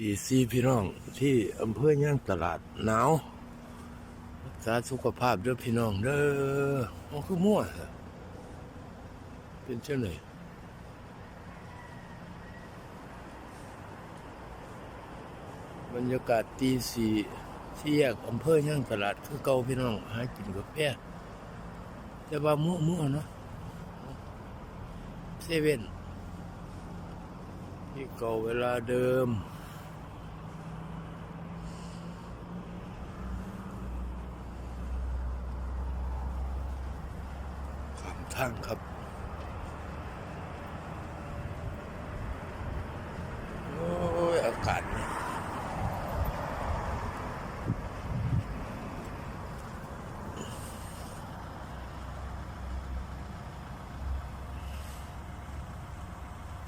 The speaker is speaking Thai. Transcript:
ตีซีพี่น้องที่อำเภอย่างตลาดหนาวรักษาสุขภาพเด้อพี่น้องเด้อมันคือมั่วเหรอเป็นเช่นไรบรรยากาศตีสี่ที่แยกอำเภอย่างตลาดคือเก่าพี่น้องหากินกาแฟแต่ว่ามั่วมั่วเนาะเซเว่นที่เก่าเวลาเดิม ข้างครับโอ้ยอากาศเนี่ย